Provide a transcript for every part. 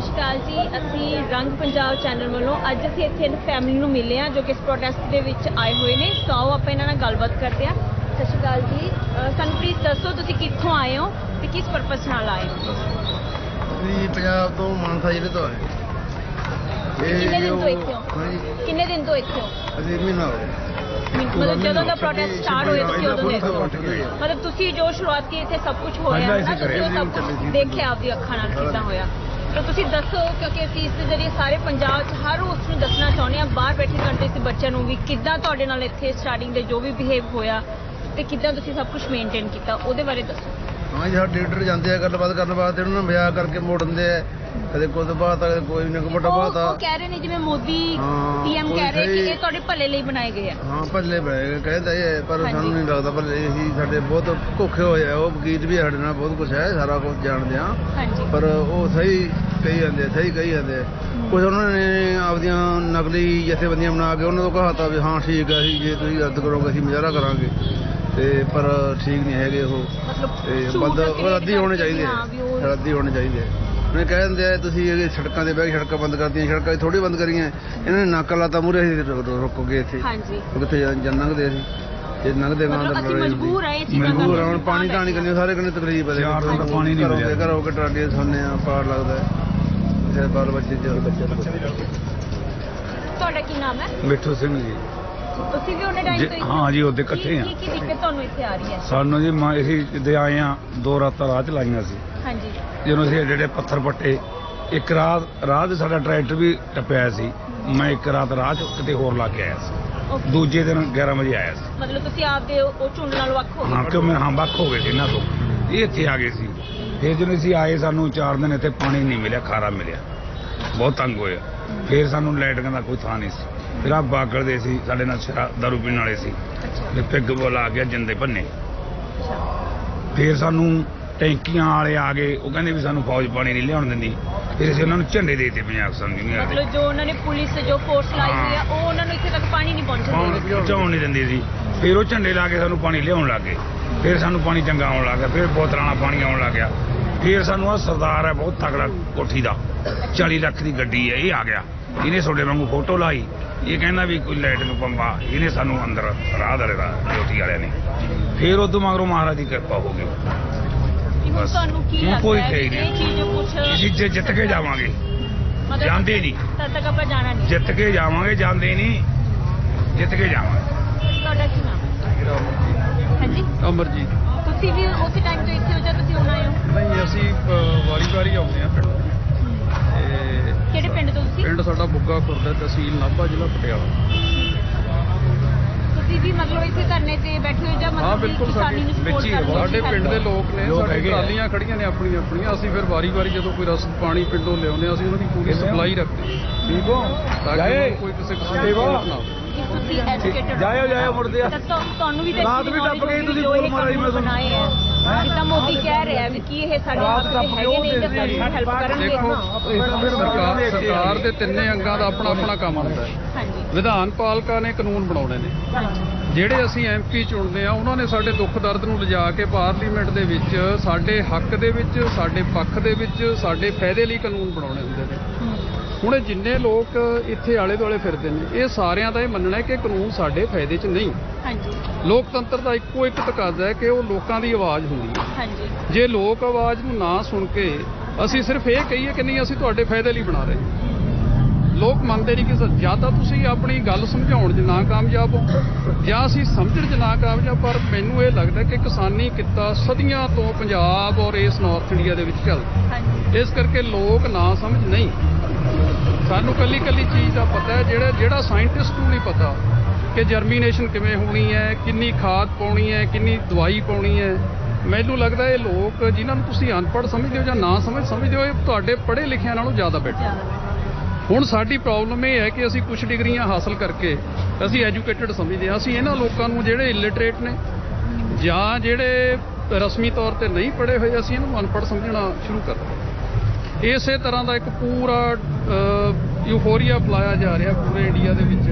ਸਤਿ ਸ਼੍ਰੀ ਅਕਾਲ ਜੀ ਅਸੀਂ ਰੰਗ ਪੰਜਾਬ ਚੈਨਲ ਵੱਲੋਂ ਅੱਜ ਅਸੀਂ ਇੱਥੇ ਇੱਕ ਫੈਮਿਲੀ ਨੂੰ ਮਿਲੇ ਹਾਂ ਜੋ ਕਿ ਇਸ ਪ੍ਰੋਟੈਸਟ ਦੇ ਵਿੱਚ ਆਏ ਹੋਏ ਨੇ। ਸੋ ਆਓ ਆਪਾਂ ਇਹਨਾਂ ਨਾਲ ਗੱਲਬਾਤ ਕਰਦੇ ਹਾਂ। ਸਤਿ ਸ਼੍ਰੀ ਅਕਾਲ ਜੀ। ਸਾਨੂੰ ਪਲੀਜ਼ ਦੱਸੋ ਤੁਸੀਂ ਕਿੱਥੋਂ ਆਏ ਹੋ ਤੇ ਕਿਸ ਪਰਪਸ ਨਾਲ ਆਏ ਹੋ? ਅਸੀਂ ਪੰਜਾਬ ਤੋਂ ਮਾਨਸਾ ਜ਼ਿਲ੍ਹੇ ਤੋਂ ਆਏ ਕਿੰਨੇ ਦਿਨ ਜੋ- ਤੋਂ ਇੱਥੇ ਹੋ? ਕਿੰਨੇ ਦਿਨ ਤੋਂ ਇੱਥੇ ਹੋ? ਅਸੀਂ ਮਹੀਨਾ ਹੋ ਗਿਆ। ਮਤਲਬ ਜਦੋਂ ਦਾ ਪ੍ਰੋਟੈਸਟ ਸਟਾਰਟ ਹੋਇਆ ਤੁਸੀਂ ਉਦੋਂ ਦੇ ਮਤਲਬ ਤੁਸੀਂ ਜੋ ਸ਼ੁਰੂਆਤ ਕੀਤੀ ਇੱਥੇ ਸਭ ਕੁਝ ਹੋਇਆ ਨਾ? ਤੁਸੀਂ ਉਹ ਸਭ। ਦੇਖਿਆ ਆਪਦੀ ਅੱਖਾਂ ਨਾਲ ਕਿੱਦਾਂ ਹੋਇਆ? ਤਾਂ ਤੁਸੀਂ ਦੱਸੋ, ਕਿਉਂਕਿ ਅਸੀਂ ਇਸ ਦੇ ਜ਼ਰੀਏ ਸਾਰੇ ਪੰਜਾਬ 'ਚ ਹਰ ਉਸ ਨੂੰ ਦੱਸਣਾ ਚਾਹੁੰਦੇ ਹਾਂ, ਬਾਹਰ ਬੈਠੇ ਕੰਟਰੀ ਦੇ ਬੱਚਿਆਂ ਨੂੰ ਵੀ ਕਿੱਦਾਂ ਤੁਹਾਡੇ ਨਾਲ ਇੱਥੇ ਸਟਾਰਟਿੰਗ ਦੇ ਜੋ ਵੀ ਬਿਹੇਵ ਹੋਇਆ ਤੇ ਕਿੱਦਾਂ ਤੁਸੀਂ ਸਭ ਕੁਝ ਮੇਨਟੇਨ ਕੀਤਾ, ਉਹਦੇ ਬਾਰੇ ਦੱਸੋ। ਹਾਂ ਜੀ ਸਾਡੇ ਲੀਡਰ ਜਾਂਦੇ ਆ ਗੱਲਬਾਤ ਕਰਨ ਵਾਸਤੇ ਉਹਨਾਂ ਨੂੰ ਮਜ਼ਾਕ ਕਰਕੇ ਮੋੜ ਦਿੰਦੇ ਆ। ਕਦੇ ਕੁਝ ਬਾਤ ਕਦੇ ਕੋਈ ਨਾ ਕੋਈ ਮੋਟਾ ਉਹ ਬਾਤ ਆ। ਉਹ ਕਹਿ ਰਹੇ ਨੇ ਜਿਵੇਂ ਮੋਦੀ ਹਾਂ, ਪੀਐਮ ਕਹਿ ਰਹੇ ਕਿ ਇਹ ਤੁਹਾਡੇ ਭਲੇ ਲਈ ਬਣਾਏ ਗਏ ਆ। ਹਾਂ ਭੱਲੇ ਪਏ ਕਹਿੰਦਾ ਇਹ ਪਰ ਹਾਂਜੀ। ਸਾਨੂੰ ਨਹੀਂ ਲੱਗਦਾ ਪਰ ਅਸੀਂ ਸਾਡੇ ਬਹੁਤ ਭੁੱਖੇ ਹੋਏ ਆ ਉਹ ਵਕੀਲ ਵੀ ਸਾਡੇ ਨਾਲ ਬਹੁਤ ਕੁਝ ਹੈ ਸਾਰਾ ਕੁਝ ਜਾਣਦੇ ਆ। ਹਾਂਜੀ। ਪਰ ਉਹ ਸਹੀ ਕਹੀ ਜਾਂਦੇ ਆ, ਸਹੀ ਕਹੀ ਜਾਂਦੇ ਆ। ਕੁਝ ਉਹਨਾਂ ਨੇ ਆਪਦੀਆਂ ਨਕਲੀ ਜਥੇਬੰਦੀਆਂ ਬਣਾ ਕੇ ਉਹਨਾਂ ਤੋਂ ਕਹਾਤਾ ਵੀ ਹਾਂ ਠੀਕ ਹੈ ਅਸੀਂ ਜੇ ਤੁਸੀਂ ਰੱਦ ਕਰੋਗੇ ਅਸੀਂ ਮੁਜ਼ਾਹਰਾ ਕਰਾਂਗੇ। ਤੇ ਪਰ ਠੀਕ ਨਹੀਂ ਹੈਗੇ ਉਹ। ਮਤਲਬ ਤੇ ਬੰਦ ਰੱਦੀ ਹੋਣੇ ਚਾਹੀਦੇ ਹਾਂ ਰੱਦੀ ਹੋਣੇ ਚਾਹੀਦੇ ਆ। ਉਹਨੇ ਕਹਿ ਦਿੰਦੇ ਆ ਤੁਸੀਂ ਇਹ ਸੜਕਾਂ ਦੇ ਬਹਿ ਕੇ ਸੜਕਾਂ ਬੰਦ ਕਰਤੀਆਂ ਸੜਕਾਂ ਥੋੜੀ ਬੰਦ ਕਰੀਆਂ। ਇਹਨਾਂ ਨੇ ਨਾਕਾ ਲਾਤਾ ਮੂਰੇ ਰੁਕੋਗੇ ਇੱਥੇ। ਹਾਂਜੀ। ਕਿੱਥੇ ਜਾਂ- ਜਾਂ ਲੰਘਦੇ ਅਸੀਂ। ਜੇ ਲੰਘਦੇ ਗਾਂ ਅਸੀਂ ਮਜਬੂਰ ਆ ਇਹ ਚੀਜ਼ਾਂ ਮਜਬੂਰ ਹੁਣ। ਪਾਣੀ ਤਾਂ ਨਹੀਂ ਕਰਨੀ ਸਾਰੇ ਕੰਨੇ ਤਕਲੀਫ ਹੈ ਚਾਰ ਦਿਨ ਤਾਂ ਪਾਣੀ ਨਹੀਂ ਘਰੋਂ ਮਿਲਿਆ। ਦੇ ਘਰੋਂ ਕੇ ਟਰਾਲੀਆਂ ਸੁਣਨੇ ਆ ਪਾਰ ਲੱਗਦਾ ਹੈ। ਫਿਰ ਬਾਲ ਬੱਚੇ ਜੋ ਤੁਹਾਡਾ ਕੀ ਨਾਮ ਹੈ? ਮਿੱਠੂ ਸਿੰਘ ਜੀ। ਤੁਸੀਂ ਵੀ ਉਹਨੇ ਟਾਈਮ ਜੀ, ਤੋਂ ਇੱਥੇ ਹਾਂ ਜੀ, ਉਹਦੇ ਇਕੱਠੇ ਆ। ਕੀ ਕੀ ਦਿੱਕਤ ਤੁਹਾਨੂੰ ਇੱਥੇ ਆ ਰਹੀ ਹੈ? ਸਾਨੂੰ ਜੀ ਮੈਂ ਅਸੀਂ ਜਿੱਦੇ ਆਏ ਆ ਦੋ ਰਾਤਾਂ ਰਾਹ ਚ ਲਾਈਆਂ ਸੀ। ਹਾਂਜੀ। ਜਦੋਂ ਅਸੀਂ ਜਿਹੜੇ ਪੱਥਰ ਪੱਟੇ ਇੱਕ ਰਾਤ ਰਾਹ 'ਚ ਸਾਡਾ ਟਰੈਕਟਰ ਵੀ ਟੱਪਿਆ ਸੀ। ਮੈਂ ਇੱਕ ਰਾਤ ਰਾਹ 'ਚ ਕਿਤੇ ਹੋਰ ਲਾ ਕੇ ਆਇਆ ਸੀ। ਓਕੇ ਦੂਜੇ ਦਿਨ 11 ਵਜੇ ਆਇਆ ਸੀ। ਮਤਲਬ ਤੁਸੀਂ ਆਪਦੇ ਉਹ ਉਹ ਝੁੰਡ ਨਾਲ ਵੱਖ ਹੋ ਹਾਂ ਕਿਉਂ ਮੈਂ ਹਾਂ ਵੱਖ ਹੋ ਗਏ ਸੀ ਇਹਨਾਂ ਤੋਂ। ਇਹ ਇੱਥੇ ਆ ਗਏ ਸੀ। ਫਿਰ ਜਦੋਂ ਅਸੀਂ ਆਏ ਸਾਨੂੰ 4 ਦਿਨ ਇੱਥੇ ਪਾਣੀ ਨਹੀਂ ਮਿਲਿਆ ਖਾਰਾ ਮਿਲਿਆ। ਬਹੁਤ ਤੰਗ ਹੋਇਆ। ਫਿਰ ਸਾਨੂੰ ਲਾਈਟਾਂ ਦਾ ਕੋਈ ਥਾਂ ਨਹੀਂ ਸੀ। ਫਿਰ ਆ ਬਾਗਲ ਦੇ ਸੀ ਸਾਡੇ ਨਾਲ ਸ਼ਰਾਬ ਦਾਰੂ ਪੀਣ ਵਾਲੇ ਸੀ। ਤੇ ਪਿੱਗ ਬੁਲਾ ਕੇ ਜਿੰਦੇ ਭੰਨੇ। ਫਿਰ ਸਾਨੂੰ ਟੈਂਕੀਆਂ ਵਾਲੇ ਆ ਗਏ ਉਹ ਕਹਿੰਦੇ ਵੀ ਸਾਨੂੰ ਫੌਜ ਪਾਣੀ ਨਹੀਂ ਲਿਆਉਣ ਦਿੰਦੀ। ਫਿਰ ਅਸੀਂ ਉਹਨਾਂ ਨੂੰ ਝੰਡੇ ਦੇ ਦਿੱਤੇ ਪੰਜਾਬ ਸੰਘ ਯੂਨੀਅਨ ਦੇ ਮਤਲਬ ਜੋ ਉਹਨਾਂ ਨੇ ਪੁਲਿਸ ਜੋ ਫੋਰਸ ਲਾਈ ਹੋਈ ਆ ਉਹ ਉਹਨਾਂ ਨੂੰ ਇੱਥੇ ਤੱਕ ਪਾਣੀ ਨਹੀਂ ਪਹੁੰਚਣ ਨਹੀਂ ਦਿੰਦੀ ਸੀ। ਫਿਰ ਉਹ ਝੰਡੇ ਲਾ ਕੇ ਸਾਨੂੰ ਪਾਣੀ ਲਿਆਉਣ ਲੱਗ ਫਿਰ ਸਾਨੂੰ ਪਾਣੀ ਚੰਗਾ ਆਉਣ ਲੱਗ ਗਿਆ। ਫਿਰ ਬੋਤਲਾਂ ਪਾਣੀ ਆਉਣ ਲੱਗ ਗਿਆ। ਫਿਰ ਸਾਨੂੰ ਆ ਸਰਦਾਰ ਹੈ ਬਹੁਤ ਤਗੜਾ ਕੋਠੀ ਦਾ। 40 ਲੱਖ ਦੀ ਗੱਡੀ ਹੈ ਇਹ ਆ ਗਿਆ। ਇਹਨੇ ਤੁਹਾਡੇ ਵਾਂਗੂ ਫੋਟੋ ਲਾਈ। ਇਹ ਕਹਿੰਦਾ ਵੀ ਕੋਈ ਲਾਈਟ ਨੂੰ ਪੰਬਾ। ਇਹਨੇ ਸਾਨੂੰ ਅੰਦਰ ਰਾਹ ਦਰੇ ਦਾ ਡਿਊਟੀ ਵਾਲਿਆਂ ਨੇ। ਫਿਰ ਉਦੋਂ ਮਗਰੋਂ ਮਹਾਰਾਜ ਦੀ ਕਿਰਪਾ ਹੋ ਗਈ। ਬਸ। ਤੁਹਾਨੂੰ ਕੀ ਹੁਣ ਲੱਗਦਾ ਕੋਈ ਹੈ ਖੇਡ ਕਿ ਨਹੀਂ। ਇਹ ਚੀਜ਼ ਕੁਝ ਅਸੀਂ ਜੇ ਜਿੱਤ ਕੇ ਜਾਵਾਂਗੇ। ਜਾਂਦੇ ਨਹੀਂ। ਤਦ ਤੱਕ ਆਪਾਂ ਜਾਣਾ ਨਹੀਂ। ਜਿੱਤ ਕੇ ਜਾਵਾਂਗੇ ਜਾਂਦੇ ਨਹੀਂ। ਜਿੱਤ ਕੇ ਜਾਵਾਂਗੇ। ਤੁਹਾਡਾ ਕੀ ਨਾਮ ਹੈ? ਹਾਂਜੀ। ਅਮਰਜੀਤ। ਤੁਸੀਂ ਵੀ ਉਸੇ ਟਾਈਮ ਤੋਂ ਇੱਥੇ ਹੋ ਜਾਂ ਤੁਸੀਂ ਹੁਣ ਆਏ ਹੋ? ਨਹੀਂ ਅਸੀਂ ਵਾਰੀ ਵਾਰੀ ਆਉਂਦੇ ਆ ਪਿੰਡ। ਤੇ ਕਿਹੜੇ ਪਿੰਡ ਤੋਂ ਤੁਸੀਂ? ਪਿੰਡ ਸਾਡਾ ਬੁੱਗਾ ਖੁਰਦ ਤਹਿਸੀਲ ਨਾਭਾ ਜ਼ਿਲ੍ਹਾ ਪਟਿਆਲਾ। ਤੁਸੀਂ ਵੀ ਮਤਲਬ ਇੱਥੇ ਧਰਨੇ ਤੇ ਬੈਠੇ ਹੋ ਜਾਂ ਮਤਲਬ ਬਿਲਕੁਲ ਸਾਡੇ ਪਿੰਡ ਦੇ ਲੋਕ ਨੇ ਸਾਡੇ। ਟਰਾਲੀਆਂ ਖੜੀਆਂ ਨੇ ਆਪਣੀਆਂ ਆਪਣੀਆਂ ਅਸੀਂ ਫਿਰ ਵਾਰੀ-ਵਾਰੀ ਜਦੋਂ ਕੋਈ ਰਸ ਪਾਣੀ ਪਿੰਡੋਂ ਲਿਆਉਂਦੇ ਹਾਂ, ਅਸੀਂ ਉਹਨਾਂ ਦੀ ਪੂਰੀ? ਸਪਲਾਈ ਰੱਖਦੇ ਹਾਂ। ਠੀਕ ਹੋ? ਤਾਂ ਕਿ ਕੋਈ ਕਿਸੇ ਕਿਸਮ ਦੀ ਪ੍ਰੋਬਲਮ ਨਾ ਹੋਵੇ ਤੁਸੀਂ ਐਜੂਕੇਟਡ ਜਾਇਓ, ਜਾਇਓ, ਮੁੜਦੇ ਆ। ਤੁਹਾਨੂੰ ਵੀ ਤਾਂ ਰਾਤ ਵੀ ਟੱਪ ਗਈ, ਤੁਸੀਂ ਬੋਲ ਮਾਰੀ ਮੈਂ ਤੁਹਾਨੂੰ। ਜਿੱਦਾਂ ਮੋਦੀ ਕਹਿ ਰਿਹਾ ਵੀ ਕੀ ਇਹ ਸਾਡੇ ਹੱਕ ਗਈ, ਹੈਗੇ ਉਹ ਨੇ ਜਾਂ ਦੇ ਸਾਡੀ ਹੈਲਪ ਕਰਨਗੇ। ਸਰਕਾਰ ਦੇ ਤਿੰਨੇ ਅੰਗਾਂ ਦਾ ਆਪਣਾ ਆਪਣਾ ਕੰਮ ਹੁੰਦਾ ਹੈ। ਹਾਂਜੀ। ਵਿਧਾਨ ਪਾਲਿਕਾ ਨੇ ਕਾਨੂੰਨ ਬਣਾਉਣੇ ਨੇ। ਜਿਹੜੇ ਅਸੀਂ ਐਮਪੀ ਚੁਣਦੇ ਆ ਉਹਨਾਂ ਨੇ ਸਾਡੇ ਦੁੱਖ ਦਰਦ ਨੂੰ ਲਿਜਾ ਕੇ ਪਾਰਲੀਮੈਂਟ ਦੇ ਵਿੱਚ ਸਾਡੇ ਹੱਕ ਦੇ ਵਿੱਚ ਸਾਡੇ ਪੱਖ ਦੇ ਵਿੱਚ ਸਾਡੇ ਫਾਇਦੇ ਲਈ ਕਾਨੂੰਨ ਬਣਾਉਣੇ ਹੁੰਦੇ ਨੇ। ਹੁਣ ਜਿੰਨੇ ਲੋਕ ਇੱਥੇ ਆਲੇ ਦੁਆਲੇ ਫਿਰਦੇ ਨੇ ਇਹ ਸਾਰਿਆਂ ਦਾ ਇਹ ਮੰਨਣਾ ਹੈ ਕਿ ਕਾਨੂੰਨ ਸਾਡੇ ਫਾਇਦੇ 'ਚ ਨਹੀਂ। ਹਾਂਜੀ। ਲੋਕਤੰਤਰ ਦਾ ਇੱਕੋ ਇੱਕ ਤਕਾਜ਼ਾ ਹੈ ਕਿ ਉਹ ਲੋਕਾਂ ਦੀ ਆਵਾਜ਼ ਹੁੰਦੀ ਹੈ। ਹਾਂਜੀ। ਜੇ ਲੋਕ ਆਵਾਜ਼ ਨੂੰ ਨਾ ਸੁਣ ਕੇ ਅਸੀਂ ਸਿਰਫ ਇਹ ਕਹੀਏ ਕਿ ਨਹੀਂ ਅਸੀਂ ਤੁਹਾਡੇ ਫਾਇਦੇ ਲਈ ਬਣਾ ਰਹੇ ਹਾਂ। ਲੋਕ ਮੰਨਦੇ ਨਹੀਂ ਕਿ ਸ- ਜਾਂ ਤਾਂ ਤੁਸੀਂ ਆਪਣੀ ਗੱਲ ਸਮਝਾਉਣ 'ਚ ਨਾ ਕਾਮਯਾਬ ਹੋ ਜਾਂ ਅਸੀਂ ਸਮਝਣ 'ਚ ਨਾ ਕਾਮਯਾਬ ਪਰ ਮੈਨੂੰ ਇਹ ਲੱਗਦਾ ਕਿ ਕਿਸਾਨੀ ਕਿੱਤਾ ਸਦੀਆਂ ਤੋਂ ਪੰਜਾਬ ਔਰ ਇਸ ਨਾਰਥ ਇੰਡੀਆ ਦੇ ਵਿੱਚ ਚੱਲਦਾ। ਇਸ ਕਰਕੇ ਲੋਕ ਨਾ ਸਮਝ ਨਹੀਂ। ਸਾਨੂੰ ਕੱਲੀ ਕੱਲੀ ਚੀਜ਼ ਦਾ ਪਤਾ ਹੈ, ਜਿਹੜਾ ਜਿਹੜਾ ਸਾਇੰਟਿਸਟ ਨੂੰ ਨਹੀਂ ਪਤਾ ਕਿ ਜਰਮੀਨੇਸ਼ਨ ਕਿਵੇਂ ਹੋਣੀ ਹੈ, ਕਿੰਨੀ ਖਾਦ ਪਾਉਣੀ ਹੈ, ਕਿੰਨੀ ਦਵਾਈ ਪਾਉਣੀ ਹੈ। ਮੈਨੂੰ ਲੱਗਦਾ ਇਹ ਲੋਕ ਜਿਨ੍ਹਾਂ ਨੂੰ ਤੁਸੀਂ ਅਨਪੜ੍ਹ ਸਮਝਦੇ ਹੋ ਜਾਂ ਨਾ ਸਮਝ ਸਮਝਦੇ ਹੋ, ਇਹ ਤੁਹਾਡੇ ਪੜ੍ਹੇ ਲਿਖਿਆਂ ਨਾਲੋਂ ਜ਼ਿਆਦਾ ਬੈਠੇ ਹੁਣ ਸਾਡੀ ਪ੍ਰੋਬਲਮ ਇਹ ਹੈ ਕਿ ਅਸੀਂ ਕੁਝ ਡਿਗਰੀਆਂ ਹਾਸਲ ਕਰਕੇ ਅਸੀਂ ਐਜੂਕੇਟਿਡ ਸਮਝਦੇ ਹਾਂ। ਅਸੀਂ ਇਹਨਾਂ ਲੋਕਾਂ ਨੂੰ ਜਿਹੜੇ ਇਲਿਟਰੇਟ ਨੇ ਜਾਂ ਜਿਹੜੇ ਰਸਮੀ ਤੌਰ ਤੇ ਨਹੀਂ ਪੜ੍ਹੇ ਹੋਏ, ਅਸੀਂ ਇਹਨਾਂ ਨੂੰ ਅਨਪੜ੍ਹ ਸਮਝਣਾ ਸ਼ੁਰੂ ਕਰ ਦਿੱਤਾ। ਇਸੇ ਤਰ੍ਹਾਂ ਦਾ ਇੱਕ ਪੂਰਾ ਯੂਫੋਰੀਆ ਫਲਾਇਆ ਜਾ ਰਿਹਾ ਪੂਰੇ ਇੰਡੀਆ ਦੇ ਵਿੱਚ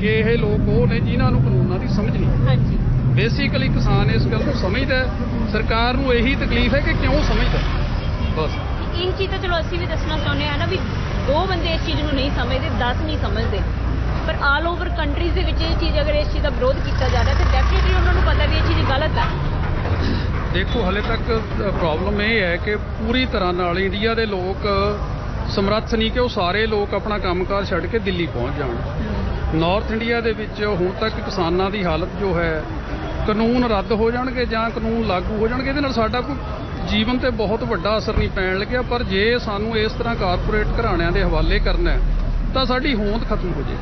ਕਿ ਇਹ ਲੋਕ ਉਹ ਨੇ ਜਿਨ੍ਹਾਂ ਨੂੰ ਕਾਨੂੰਨਾਂ ਦੀ ਸਮਝ ਨਹੀਂ ਹਾਂਜੀ ਬੇਸਿਕਲੀ ਕਿਸਾਨ ਇਸ ਗੱਲ ਨੂੰ ਸਮਝਦਾ ਹੈ। ਸਰਕਾਰ ਨੂੰ ਇਹੀ ਤਕਲੀਫ ਹੈ ਕਿ ਕਿਉਂ ਸਮਝਦਾ। ਬਸ ਇਹ ਚੀਜ਼ ਤਾਂ ਚਲੋ ਅਸੀਂ ਵੀ ਦੱਸਣਾ ਚਾਹੁੰਦੇ ਆ ਨਾ ਵੀ ਦੋ ਬੰਦੇ ਇਸ ਚੀਜ਼ ਨੂੰ ਨਹੀਂ ਸਮਝਦੇ 10 ਨਹੀਂ ਸਮਝਦੇ ਪਰ ਆਲ ਓਵਰ ਕੰਟਰੀਜ਼ ਦੇ ਵਿੱਚ ਇਹ ਚੀਜ਼ ਅਗਰ ਇਸ ਚੀਜ਼ ਦਾ ਵਿਰੋਧ ਕੀਤਾ ਜਾ ਰਿਹਾ ਤਾਂ ਡੈਫੀਨਿਟਲੀ ਉਹਨਾਂ ਨੂੰ ਪਤਾ ਵੀ ਇਹ ਚੀਜ਼ ਗਲਤ ਹੈ ਦੇਖੋ, ਹਲੇ ਤੱਕ ਪ੍ਰੋਬਲਮ ਇਹ ਹੈ ਕਿ ਪੂਰੀ ਤਰ੍ਹਾਂ ਨਾਲ ਇੰਡੀਆ ਦੇ ਲੋਕ ਸਮਰੱਥ ਨਹੀਂ ਕਿ ਉਹ ਸਾਰੇ ਲੋਕ ਆਪਣਾ ਕੰਮਕਾਰ ਛੱਡ ਕੇ ਦਿੱਲੀ ਪਹੁੰਚ ਜਾਣ। ਨਾਰਥ ਇੰਡੀਆ ਦੇ ਵਿੱਚ ਹੁਣ ਤੱਕ ਕਿਸਾਨਾਂ ਦੀ ਹਾਲਤ ਜੋ ਹੈ, ਕਾਨੂੰਨ ਰੱਦ ਹੋ ਜਾਣਗੇ ਜਾਂ ਕਾਨੂੰਨ ਲਾਗੂ ਹੋ ਜਾਣਗੇ, ਇਹਦੇ ਨਾਲ ਸਾਡਾ ਕੋਈ ਜੀਵਨ ਤੇ ਬਹੁਤ ਵੱਡਾ ਅਸਰ ਨਹੀਂ ਪੈਣ ਲੱਗਿਆ। ਪਰ ਜੇ ਸਾਨੂੰ ਇਸ ਤਰ੍ਹਾਂ ਕਾਰਪੋਰੇਟ ਘਰਾਣਿਆਂ ਦੇ ਹਵਾਲੇ ਕਰਨਾ ਤਾਂ ਸਾਡੀ ਹੋਂਦ ਖਤਮ ਹੋ ਜੇ।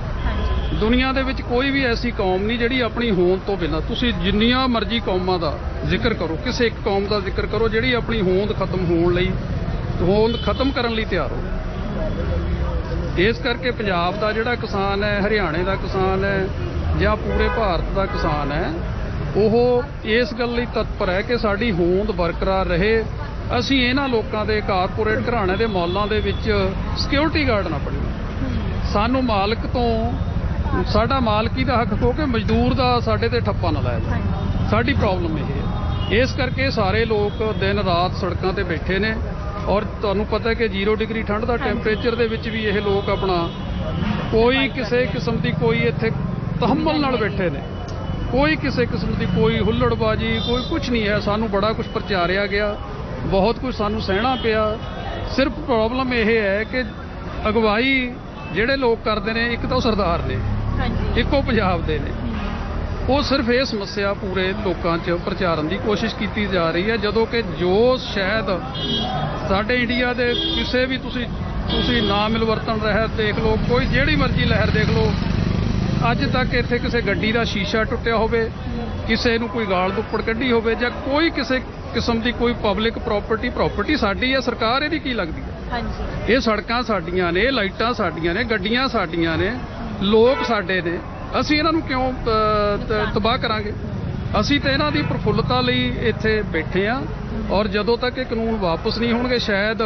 ਦੁਨੀਆ ਦੇ ਵਿੱਚ ਕੋਈ ਵੀ ਐਸੀ ਕੌਮ ਨਹੀਂ ਜਿਹੜੀ ਆਪਣੀ ਹੋਂਦ ਤੋਂ ਬਿਨਾਂ, ਤੁਸੀਂ ਜਿੰਨੀਆਂ ਮਰਜ਼ੀ ਕੌਮਾਂ ਦਾ ਜ਼ਿਕਰ ਕਰੋ, ਕਿਸੇ ਇੱਕ ਕੌਮ ਦਾ ਜ਼ਿਕਰ ਕਰੋ ਜਿਹੜੀ ਆਪਣੀ ਹੋਂਦ ਖਤਮ ਹੋਣ ਲਈ, ਹੋਂਦ ਖਤਮ ਕਰਨ ਲਈ ਤਿਆਰ ਹੋ। ਇਸ ਕਰਕੇ ਪੰਜਾਬ ਦਾ ਜਿਹੜਾ ਕਿਸਾਨ ਹੈ, ਹਰਿਆਣੇ ਦਾ ਕਿਸਾਨ ਹੈ, ਜਾਂ ਪੂਰੇ ਭਾਰਤ ਦਾ ਕਿਸਾਨ ਹੈ, ਉਹ ਇਸ ਗੱਲ ਲਈ ਤਤਪਰ ਹੈ ਕਿ ਸਾਡੀ ਹੋਂਦ ਬਰਕਰਾਰ ਰਹੇ। ਅਸੀਂ ਇਹਨਾਂ ਲੋਕਾਂ ਦੇ ਕਾਰਪੋਰੇਟ ਘਰਾਣੇ ਦੇ ਮੌਲਾਂ ਦੇ ਵਿੱਚ ਸਿਕਿਉਰਿਟੀ ਗਾਰਡ ਨਾ ਬਣੀਏ। ਸਾਨੂੰ ਮਾਲਕ ਤੋਂ ਸਾਡਾ ਮਾਲਕੀ ਦਾ ਹੱਕ ਖੋ ਕੇ ਮਜ਼ਦੂਰ ਦਾ ਸਾਡੇ ਤੇ ਠੱਪਾ ਨਾ ਲਾਇਆ ਹਾਂਜੀ। ਸਾਡੀ ਪ੍ਰੋਬਲਮ ਇਹ ਹੈ। ਇਸ ਕਰਕੇ ਸਾਰੇ ਲੋਕ ਦਿਨ ਰਾਤ ਸੜਕਾਂ ਤੇ ਬੈਠੇ ਨੇ ਔਰ ਤੁਹਾਨੂੰ ਪਤਾ ਹੈ ਕਿ 0 ਡਿਗਰੀ ਠੰਡ ਦਾ। ਟੈਂਪਰੇਚਰ ਦੇ ਵਿੱਚ ਵੀ ਇਹ ਲੋਕ ਆਪਣਾ ਕੋਈ ਕਿਸੇ ਕਿਸਮ ਦੀ ਕੋਈ ਇੱਥੇ ਤਹਮਲ ਨਾਲ ਬੈਠੇ ਨੇ। ਕੋਈ ਕਿਸੇ ਕਿਸਮ ਦੀ ਕੋਈ ਹੁੱਲੜਬਾਜੀ ਕੋਈ ਕੁਝ ਨਹੀਂ ਹੈ। ਸਾਨੂੰ ਬੜਾ ਕੁਝ ਪ੍ਰਚਾਰਿਆ ਗਿਆ ਬਹੁਤ ਕੁਝ ਸਾਨੂੰ ਸਹਿਣਾ ਪਿਆ। ਸਿਰਫ ਪ੍ਰੋਬਲਮ ਇਹ ਹੈ ਕਿ ਅਗਵਾਈ ਜਿਹੜੇ ਲੋਕ ਕਰਦੇ ਨੇ ਇੱਕ ਤਾਂ ਸਰਦਾਰ ਨੇ। ਹਾਂਜੀ। ਇੱਕੋ ਪੰਜਾਬ ਦੇ ਨੇ। ਉਹ ਸਿਰਫ ਇਹ ਸਮੱਸਿਆ ਪੂਰੇ ਲੋਕਾਂ 'ਚ ਪ੍ਰਚਾਰਨ ਦੀ ਕੋਸ਼ਿਸ਼ ਕੀਤੀ ਜਾ ਰਹੀ ਹੈ ਜਦੋਂ ਕਿ ਜੋ ਸ਼ਾਇਦ ਸਾਡੇ ਇੰਡੀਆ ਦੇ ਕਿਸੇ ਵੀ ਤੁਸੀਂ ਤੁਸੀਂ ਨਾ ਮਿਲਵਰਤਨ ਰਹਿਤ ਦੇਖ ਲਓ ਕੋਈ ਜਿਹੜੀ ਮਰਜ਼ੀ ਲਹਿਰ ਦੇਖ ਲਓ ਅੱਜ ਤੱਕ ਇੱਥੇ ਕਿਸੇ ਗੱਡੀ ਦਾ ਸ਼ੀਸ਼ਾ ਟੁੱਟਿਆ ਹੋਵੇ ਕਿਸੇ ਨੂੰ ਕੋਈ ਗਾਲ ਦੁੱਪੜ ਕੱਢੀ ਹੋਵੇ ਜਾਂ ਕੋਈ ਕਿਸੇ ਕਿਸਮ ਦੀ ਕੋਈ ਪਬਲਿਕ ਪ੍ਰਾਪਰਟੀ ਪ੍ਰਾਪਰਟੀ ਸਾਡੀ ਹੈ ਸਰਕਾਰ ਇਹਦੀ ਕੀ ਲੱਗਦੀ ਹੈ? ਹਾਂਜੀ। ਇਹ ਸੜਕਾਂ ਸਾਡੀਆਂ ਨੇ ਇਹ ਲਾਈਟਾਂ ਸਾਡੀਆਂ ਨੇ ਗੱਡੀਆਂ ਸਾਡੀਆਂ ਨੇ ਲੋਕ ਸਾਡੇ ਨੇ। ਅਸੀਂ ਇਹਨਾਂ ਨੂੰ ਕਿਉਂ ਤਬਾਹ ਕਰਾਂਗੇ? ਅਸੀਂ ਤਾਂ ਇਹਨਾਂ ਦੀ ਪ੍ਰਫੁੱਲਤਾ ਲਈ ਇੱਥੇ ਬੈਠੇ ਆ ਔਰ ਜਦੋਂ ਤੱਕ ਇਹ ਕਾਨੂੰਨ ਵਾਪਸ ਨਹੀਂ ਹੋਣਗੇ ਸ਼ਾਇਦ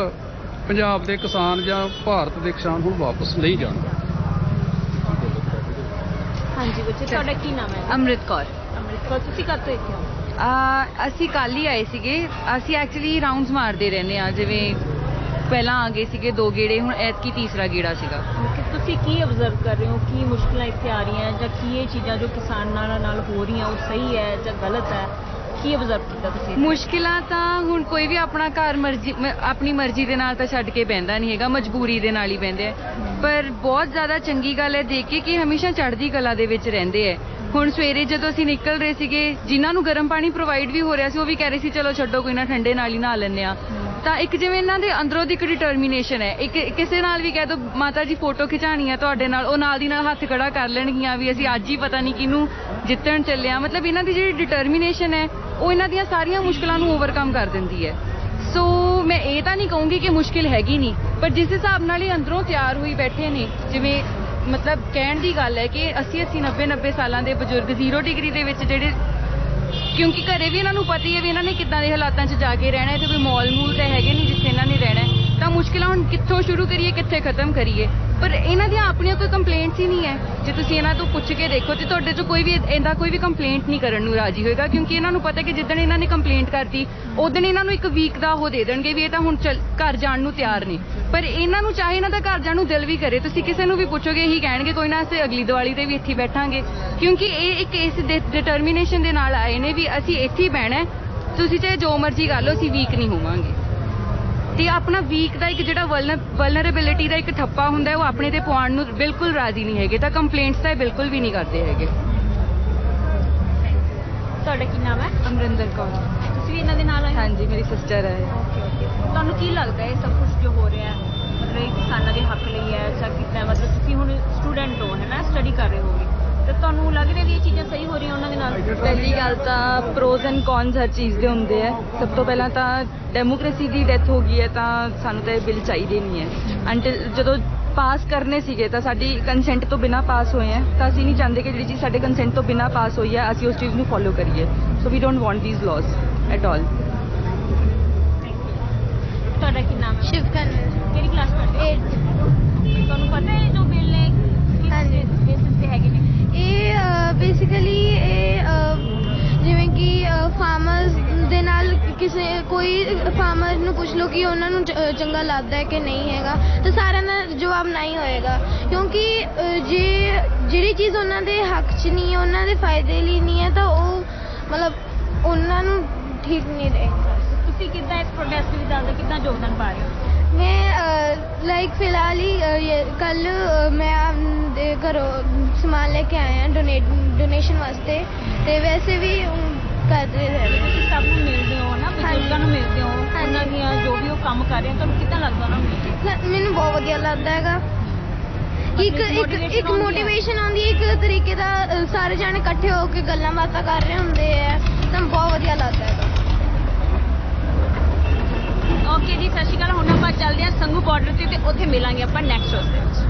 ਪੰਜਾਬ ਦੇ ਕਿਸਾਨ ਜਾਂ ਭਾਰਤ ਦੇ ਕਿਸਾਨ ਹੁਣ ਵਾਪਸ ਨਹੀਂ ਜਾਣਗੇ। ਹਾਂਜੀ ਬੱਚੇ ਤੁਹਾਡਾ ਕੀ ਨਾਮ ਹੈ? ਅੰਮ੍ਰਿਤ ਕੌਰ। ਅੰਮ੍ਰਿਤ ਕੌਰ ਤੁਸੀਂ ਕਦ ਤੋਂ ਇੱਥੇ ਹੋ? ਆ ਅਸੀਂ ਕੱਲ ਹੀ ਆਏ ਸੀਗੇ। ਅਸੀਂ ਐਕਚੁਅਲੀ ਰਾਉਂਡਸ ਮਾਰਦੇ ਰਹਿੰਦੇ ਆ ਜਿਵੇਂ ਪਹਿਲਾਂ ਆ ਗਏ ਸੀਗੇ ਦੋ ਗੇੜੇ ਹੁਣ ਐਤਕੀ ਤੀਸਰਾ ਗੇੜਾ ਸੀਗਾ। ਕਿ ਤੁਸੀਂ ਕੀ ਅਬਜ਼ਰਵ ਕਰ ਰਹੇ ਹੋ? ਕੀ ਮੁਸ਼ਕਲਾਂ ਇੱਥੇ ਆ ਰਹੀਆਂ ਜਾਂ ਕੀ ਇਹ ਚੀਜ਼ਾਂ ਜੋ ਕਿਸਾਨਾਂ ਨਾਲ ਹੋ ਰਹੀਆਂ ਉਹ ਸਹੀ ਹੈ ਜਾਂ ਗਲਤ ਹੈ? ਕੀ ਅਬਜ਼ਰਵ ਕੀਤਾ ਤੁਸੀਂ ਮੁਸ਼ਕਿਲਾਂ ਤਾਂ ਹੁਣ ਕੋਈ ਵੀ ਆਪਣਾ ਘਰ ਮਰਜ਼ੀ ਆਪਣੀ ਮਰਜ਼ੀ ਦੇ ਨਾਲ ਤਾਂ ਛੱਡ ਕੇ ਬਹਿੰਦਾ ਨਹੀਂ ਹੈਗਾ ਮਜਬੂਰੀ ਦੇ ਨਾਲ ਹੀ ਬਹਿੰਦੇ ਆ। ਪਰ ਬਹੁਤ ਜ਼ਿਆਦਾ ਚੰਗੀ ਗੱਲ ਹੈ ਦੇਖ ਕੇ ਕਿ ਹਮੇਸ਼ਾ ਚੜ੍ਹਦੀ ਕਲਾ ਦੇ ਵਿੱਚ ਰਹਿੰਦੇ ਆ। ਹੁਣ ਸਵੇਰੇ ਜਦੋਂ ਅਸੀਂ ਨਿਕਲ ਰਹੇ ਸੀਗੇ ਜਿਨ੍ਹਾਂ ਨੂੰ ਗਰਮ ਪਾਣੀ ਪ੍ਰੋਵਾਈਡ ਵੀ ਹੋ ਰਿਹਾ ਸੀ ਉਹ ਵੀ ਕਹਿ ਰਹੇ ਸੀ ਚਲੋ ਛੱਡੋ ਕੋਈ ਨਾ ਠੰਡੇ ਨਾਲ ਹੀ ਨਹਾ ਲੈਂਦੇ ਆ ਤਾਂ ਇੱਕ ਜਿਵੇਂ ਇਹਨਾਂ ਦੇ ਅੰਦਰੋਂ ਦੀ ਇੱਕ ਡਿਟਰਮੀਨੇਸ਼ਨ ਹੈ। ਇੱਕ ਕਿਸੇ ਨਾਲ ਵੀ ਕਹਿ ਦੋ, ਮਾਤਾ ਜੀ ਫੋਟੋ ਖਿਚਾਣੀ ਹੈ ਤੁਹਾਡੇ ਨਾਲ, ਉਹ ਨਾਲ ਦੀ ਨਾਲ ਹੱਥ ਖੜਾ ਕਰ ਲੈਣਗੀਆਂ ਵੀ ਅਸੀਂ ਅੱਜ ਹੀ ਪਤਾ ਨਹੀਂ ਕਿਹਨੂੰ ਜਿੱਤਣ ਚੱਲੇ ਆ ਮਤਲਬ ਇਹਨਾਂ ਦੀ ਜਿਹੜੀ ਡਿਟਰਮੀਨੇਸ਼ਨ ਹੈ, ਉਹ ਇਹਨਾਂ ਦੀਆਂ ਸਾਰੀਆਂ ਮੁਸ਼ਕਲਾਂ ਨੂੰ ਓਵਰਕਮ ਕਰ ਦਿੰਦੀ ਹੈ। ਸੋ ਮੈਂ ਇਹ ਤਾਂ ਨਹੀਂ ਕਹੂੰਗੀ ਕਿ ਮੁਸ਼ਕਿਲ ਹੈਗੀ ਨਹੀਂ, ਪਰ ਜਿਸ ਹਿਸਾਬ ਨਾਲ ਇਹ ਅੰਦਰੋਂ ਤਿਆਰ ਹੋਈ ਬੈਠੇ ਨੇ, ਜਿਵੇਂ ਮਤਲਬ ਕਹਿਣ ਦੀ ਗੱਲ ਹੈ ਕਿ 80 80 90 90 ਸਾਲਾਂ ਦੇ ਬਜ਼ੁਰਗ ਜ਼ੀਰੋ ਡਿਗਰੀ ਦੇ ਵਿੱਚ ਜਿਹੜੇ ਕਿਉਂਕਿ ਘਰੇ ਵੀ ਇਹਨਾਂ ਨੂੰ ਪਤਾ ਹੀ ਹੈ ਵੀ ਇਹਨਾਂ ਨੇ ਕਿੱਦਾਂ ਦੇ ਹਾਲਾਤਾਂ 'ਚ ਜਾ ਕੇ ਰਹਿਣਾ ਹੈ ਤੇ ਕੋਈ ਮੌਲ ਮੂਲ ਤਾਂ ਹੈਗੇ ਨਹੀਂ ਜਿੱਥੇ ਇਹਨਾਂ ਨੇ ਰਹਿਣਾ ਹੈ। ਤਾਂ ਮੁਸ਼ਕਿਲਾਂ ਹੁਣ ਕਿੱਥੋਂ ਸ਼ੁਰੂ ਕਰੀਏ, ਕਿੱਥੇ ਖਤਮ ਕਰੀਏ ਪਰ ਇਹਨਾਂ ਦੀਆਂ ਆਪਣੀਆਂ ਕੋਈ ਕੰਪਲੇਂਟਸ ਹੀ ਨਹੀਂ ਹੈ। ਜੇ ਤੁਸੀਂ ਇਹਨਾਂ ਤੋਂ ਪੁੱਛ ਕੇ ਦੇਖੋ ਤੇ ਤੁਹਾਡੇ 'ਚੋਂ ਕੋਈ ਵੀ ਇਹਦਾ ਕੋਈ ਵੀ ਕੰਪਲੇਂਟ ਨਹੀਂ ਕਰਨ ਨੂੰ ਰਾਜੀ ਹੋਏਗਾ, ਕਿਉਂਕਿ ਇਹਨਾਂ ਨੂੰ ਪਤਾ ਕਿ ਜਿੱਦਣ ਇਹਨਾਂ ਨੇ ਕੰਪਲੇਂਟ ਕਰਤੀ ਉਦੋਂ ਇਹਨਾਂ ਨੂੰ ਇੱਕ ਵੀਕ ਦਾ ਉਹ ਦੇ ਦੇਣਗੇ ਵੀ ਇਹ ਤਾਂ ਹੁਣ ਚੱਲ- ਘਰ ਜਾਣ ਨੂੰ ਤਿਆਰ ਨੇ। ਪਰ ਇਹਨਾਂ ਨੂੰ ਚਾਹੇ ਇਹਨਾਂ ਦਾ ਘਰ ਜਾਣ ਨੂੰ ਦਿਲ ਵੀ ਕਰੇ, ਤੁਸੀਂ ਕਿਸੇ ਨੂੰ ਵੀ ਪੁੱਛੋਗੇ, ਇਹੀ ਕਹਿਣਗੇ, ਕੋਈ ਨਾ, ਅਸੀਂ ਅਗਲੀ ਦੀਵਾਲੀ ਤੇ ਵੀ ਇੱਥੇ ਹੀ ਬੈਠਾਂਗੇ। ਕਿਉਂਕਿ ਇਹ ਇੱਕ ਇਸ ਡਿਟਰਮੀਨੇਸ਼ਨ ਦੇ ਨਾਲ ਆਏ ਨੇ ਵੀ ਅਸੀਂ ਇੱਥੇ ਹੀ ਬਹਿਣਾ ਹੈ। ਤੁਸੀਂ ਚਾਹੇ ਜੋ ਮਰਜ਼ੀ ਕਰ ਲਓ ਅਸੀਂ ਵੀਕ ਨਹੀਂ ਹੋਵਾਂਗੇ। ਤੇ ਆਪਣਾ ਵੀਕ ਦਾ ਇੱਕ ਜਿਹੜਾ ਵਲਨਰੇਬਿਲਿਟੀ ਦਾ ਇੱਕ ਠੱਪਾ ਹੁੰਦਾ ਹੈ ਉਹ ਆਪਣੇ ਤੇ ਪਾਉਣ ਨੂੰ ਬਿਲਕੁਲ ਰਾਜ਼ੀ ਨਹੀਂ ਹੈਗੇ। ਤਾਂ ਕੰਪਲੇਂਟਸ ਤਾਂ ਬਿਲਕੁਲ ਵੀ ਨਹੀਂ ਕਰਦੇ ਹੈਗੇ। ਤੁਹਾਡਾ ਕੀ ਨਾਮ ਹੈ? ਅਮਰਿੰਦਰ ਕੌਰ। ਤੁਸੀਂ ਵੀ ਇਹਨਾਂ ਦੇ ਨਾਲ ਆਏ? ਹਾਂਜੀ ਮੇਰੀ ਸਿਸਟਰ ਹੈ ਓਕੇ ਓਕੇ ਤੁਹਾਨੂੰ ਕੀ ਲੱਗਦਾ ਹੈ ਇਹ ਸਭ ਕੁਝ ਜੋ ਹੋ ਰਿਹਾ ਹੈ? ਮਤਲਬ ਕਿਸਾਨਾਂ ਦੇ ਹੱਕ ਲਈ ਹੈ ਜਾਂ ਕਿੱਦਾਂ? ਮਤਲਬ ਤੁਸੀਂ ਹੁਣ ਸਟੂਡੈਂਟ ਹੋ ਹੈ ਨਾ? ਸਟੱਡੀ ਕਰ ਰਹੇ ਹੋਗੇ। ਤੇ ਤੁਹਾਨੂੰ ਲੱਗ ਰਿਹਾ ਵੀ ਇਹ ਚੀਜ਼ਾਂ ਸਹੀ ਹੋ ਰਹੀਆਂ ਉਹਨਾਂ ਦੇ ਨਾਲ? ਪਹਿਲੀ ਗੱਲ ਤਾਂ ਪ੍ਰੋਜ਼ ਐਂਡ ਕੌਨਸ ਹਰ ਚੀਜ਼ ਦੇ ਹੁੰਦੇ ਆ। ਸਭ ਤੋਂ ਪਹਿਲਾਂ ਤਾਂ ਡੈਮੋਕ੍ਰੇਸੀ ਦੀ ਡੈਥ ਹੋ ਗਈ ਹੈ ਤਾਂ ਸਾਨੂੰ ਤਾਂ ਇਹ ਬਿੱਲ ਚਾਹੀਦੇ ਨਹੀਂ ਹੈ। ਅੰਟਿਲ ਜਦੋਂ ਪਾਸ ਕਰਨੇ ਸੀਗੇ ਤਾਂ ਸਾਡੀ ਕੰਸੈਂਟ ਤੋਂ ਬਿਨਾ ਪਾਸ ਹੋਏ ਹੈ ਤਾਂ ਅਸੀਂ ਨਹੀਂ ਚਾਹੁੰਦੇ ਕਿ ਜਿਹੜੀ ਚੀਜ਼ ਸਾਡੇ ਕੰਸੈਂਟ ਤੋਂ ਬਿਨਾ ਪਾਸ ਹੋਈ ਹੈ ਅਸੀਂ ਉਸ ਚੀਜ਼ ਨੂੰ ਫੋਲੋ ਕਰੀਏ। So we don't want these laws at all ਤੁਹਾਡਾ ਕੀ ਨਾਮ ਹੈ? ਸ਼ਿਵ ਕਨਰ ਕਿਹੜੀ ਕਲਾਸ ਪੜ੍ਹਦੇ ਹੋ? ਕਿਸੇ ਕੋਈ ਫਾਰਮਰ ਨੂੰ ਪੁੱਛ ਲਓ ਕਿ ਉਹਨਾਂ ਨੂੰ ਚ- ਚੰਗਾ ਲੱਗਦਾ ਹੈ ਕਿ ਨਹੀਂ ਹੈਗਾ ਤਾਂ ਸਾਰਿਆਂ ਦਾ ਜਵਾਬ ਨਹੀਂ ਹੋਏਗਾ। ਕਿਉਂਕਿ ਅ, ਜੇ ਜਿਹੜੀ ਚੀਜ਼ ਉਹਨਾਂ ਦੇ ਹੱਕ 'ਚ ਨਹੀਂ ਹੈ ਉਹਨਾਂ ਦੇ ਫਾਇਦੇ ਲਈ ਨਹੀਂ ਹੈ ਤਾਂ ਉਹ ਮਤਲਬ ਉਹਨਾਂ ਨੂੰ ਠੀਕ ਨਹੀਂ ਰਹੇਗਾ। ਤੁਸੀਂ ਕਿੱਦਾਂ ਇਸ ਪ੍ਰੋਟੈਸਟ ਵਿੱਚ ਦੱਸਦੇ ਕਿੱਦਾਂ ਯੋਗਦਾਨ ਪਾ ਰਹੇ ਹੋ? ਮੈਂ ਲਾਈਕ ਫਿਲਹਾਲ ਹੀ ਕੱਲ ਮੈਂ ਆਪਦੇ ਘਰੋਂ ਸਮਾਨ ਲੈ ਕੇ ਆਇਆ ਡੋਨੇਟ ਡੋਨੇਸ਼ਨ ਵਾਸਤੇ। ਤੇ ਵੈਸੇ ਵੀ ਅਮ, ਕਰਦੇ ਰਹਿੰਦੇ। ਤੁਸੀਂ ਸਭ ਨੂੰ ਮਿਲਦੇ ਹੋ ਨਾ ਬਜ਼ੁਰਗਾਂ ਨੂੰ ਮਿਲਦੇ ਹੋ ਹਾਂਜੀ। ਉਹਨਾਂ ਦੀਆਂ ਜੋ ਵੀ ਉਹ ਕੰਮ ਕਰ ਰਹੇ ਆ ਤੁਹਾਨੂੰ ਕਿੱਦਾਂ ਲੱਗਦਾ ਉਹਨਾਂ ਨੂੰ ਮਿਲ ਕੇ? ਲ- ਮੈਨੂੰ ਬਹੁਤ ਵਧੀਆ ਲੱਗਦਾ ਹੈਗਾ। ਇੱਕ ਮਤਲਬ ਇੱਕ motivation ਇੱਕ ਆਉਂਦੀ ਹੈ। ਮੋਟੀਵੇਸ਼ਨ ਆਉਂਦੀ ਹੈ ਇੱਕ ਤਰੀਕੇ ਦਾ ਅ, ਸਾਰੇ ਜਾਣੇ ਇਕੱਠੇ ਹੋ ਕੇ ਗੱਲਾਂ ਬਾਤਾਂ ਕਰ ਰਹੇ ਹੁੰਦੇ ਆ। ਤਾਂ ਬਹੁਤ ਵਧੀਆ ਲੱਗਦਾ ਹੈਗਾ। ਓਕੇ ਜੀ ਸਤਿ ਸ਼੍ਰੀ ਅਕਾਲ। ਹੁਣ ਆਪਾਂ ਚੱਲਦੇ ਹਾਂ ਸੰਗੂ ਬਾਰਡਰ ਤੇ ਤੇ ਉੱਥੇ ਮਿਲਾਂਗੇ ਆਪਾਂ ਨੈਕਸਟ ਦੇ ਵਿੱਚ।